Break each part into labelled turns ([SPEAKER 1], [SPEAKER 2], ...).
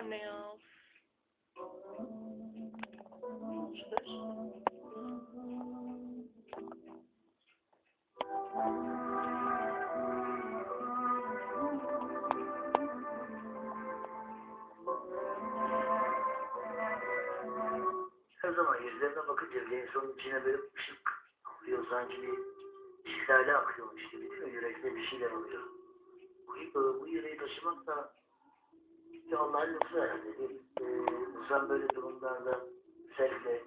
[SPEAKER 1] anne ya.
[SPEAKER 2] Her zaman yüzlerine bakınca bir insanın içine böyle ışık akıyor sanki bir şelale akıyormuş gibi değil mi? Yürekte bir şeyler oluyor. Bu, bu yüreği taşımak da lütfu herhalde değil mi? Ee, böyle durumlarda özellikle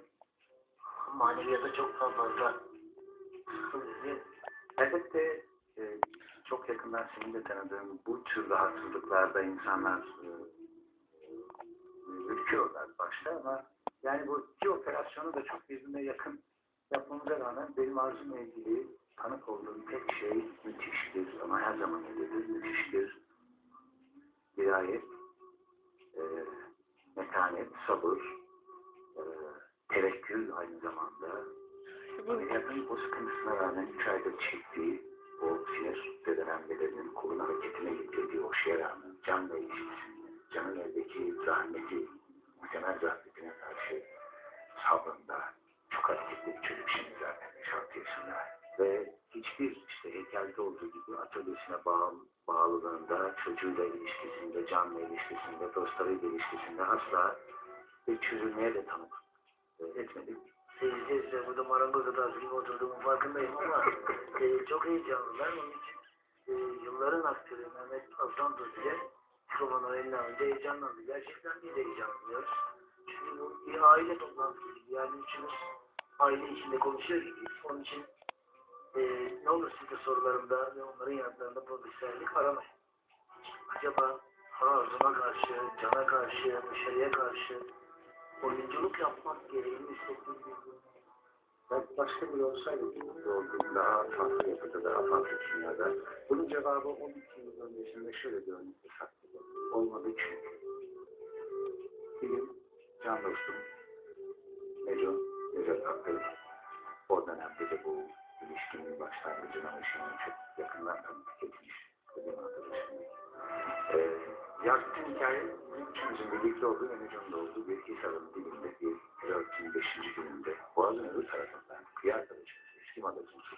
[SPEAKER 2] maneviyata çok fazla?
[SPEAKER 3] Elbette e, çok yakından senin de tanıdığın bu tür rahatsızlıklarda insanlar e, ürküyorlar başta ama yani bu iki operasyonu da çok birbirine yakın yapmamıza rağmen benim arzumla ilgili tanık olduğum tek şey müthiştir ama her zaman öyledir. Müthiştir. Dirayet, sabır, e, tevekkül aynı zamanda Ameliyatın bu sıkıntısına rağmen 3 ayda çektiği o sinir zedelenmelerinin kolun hareketine getirdiği o şeye rağmen canla ilişkisinde, canın eldeki zahmeti, muhtemel zahmetine karşı sabrında, çok hareketli bir çocuk şimdi zaten 5-6 yaşında. Ve hiçbir işte heykelde olduğu gibi atölyesine bağlı, bağlılığında, çocuğuyla ilişkisinde, canla ilişkisinde, dostlarıyla ilişkisinde asla bir çözülmeye de tanık e, etmedi.
[SPEAKER 2] Seyirci size burada marangoz adası gibi oturduğumun farkındayım ama e, çok heyecanlı. Ben onun için e, yılların aktörü Mehmet Aslan Tuzi'ye mikrofonu eline alınca heyecanlandı. Gerçekten biz heyecanlanıyoruz. Çünkü bu bir aile toplantısı gibi. Yani üçümüz aile içinde konuşuyor gibiyiz. Onun için e, ne olur siz de sorularımda ve onların yanıtlarında profesyonellik aramayın. Acaba arzuma karşı, cana karşı, dışarıya karşı oyunculuk yapmak gereğini hissettiğim bir durum.
[SPEAKER 3] Belki başka biri olsaydı yolculuk daha farklı yapıda, daha farklı dünyada. Bunun cevabı 12 yıl öncesinde şöyle bir örnekte saklı. Olmadı çünkü. Benim can dostum Neco, Neco Aklı o dönemde de bu birlikte olduğu ve Neco'nun da olduğu bir Hisar'ın dibinde bir flörtün beşinci gününde Boğaz'ın öbür tarafından kıyı arkadaşımız eski magazinci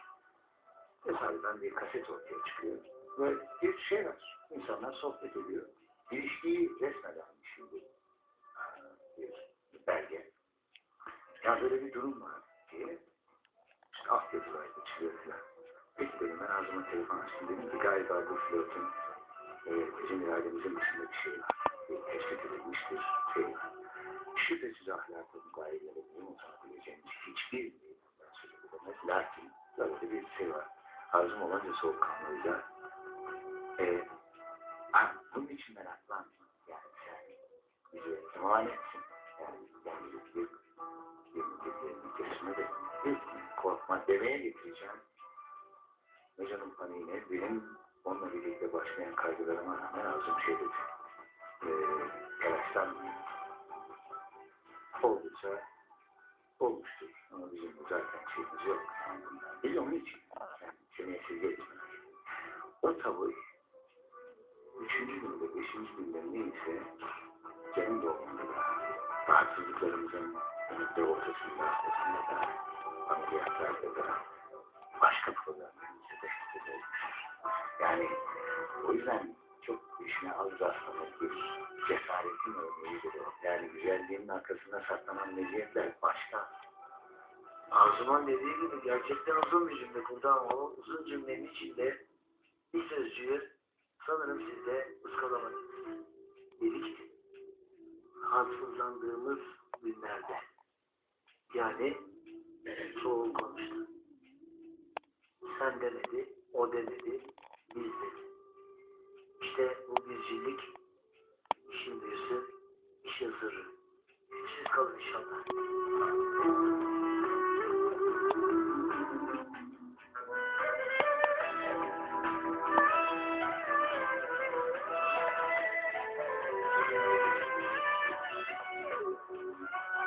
[SPEAKER 3] tesadüfen bir kaset ortaya çıkıyor ve bir şey var. İnsanlar sohbet ediyor. İlişkiyi resmeden şimdi bir belge. Ya böyle bir durum var diye işte alt yazılar geçiliyor filan. Peki dedim ben ağzıma telefon açtım. Dedim ki galiba bu flörtün e, bizim irademizin dışında Arzum olanca soğukkanlıyla e, ah, bunun için meraklanma. Yani sen bize emanetsin. Yani bizden bir bir bir bir keresinde de bir korkma demeye getireceğim. Necan'ın paniğine benim onunla birlikte başlayan kaygılarıma rağmen ağzım şey dedi. E, telaşlanmayın. Olduysa olmuştur. De zaten şeyimiz yok. Biz onun için seni esirge etmiyoruz. O tavır üçüncü günde, beşinci günde neyse senin doğumunda da rahatsızlıklarımızın önünde ortasında, ortasında da ameliyatlarda da başka problemlerimizde de olmuştur. Yani o yüzden çok işine az rastlamak bir cesaretin örneğidir o. Yani güzelliğin arkasında saklanan meziyetler başka.
[SPEAKER 2] Arzuman dediği gibi gerçekten uzun bir cümle kurdu ama o uzun cümlenin içinde bir sözcüğü sanırım siz de ıskalamadınız. Dedik rahatsızlandığımız günlerde yani soğuk konuştu. Sen demedi, o demedi, biz dedi. İşte bu bircilik işin büyüsü, işin sırrı. Siz kalın inşallah.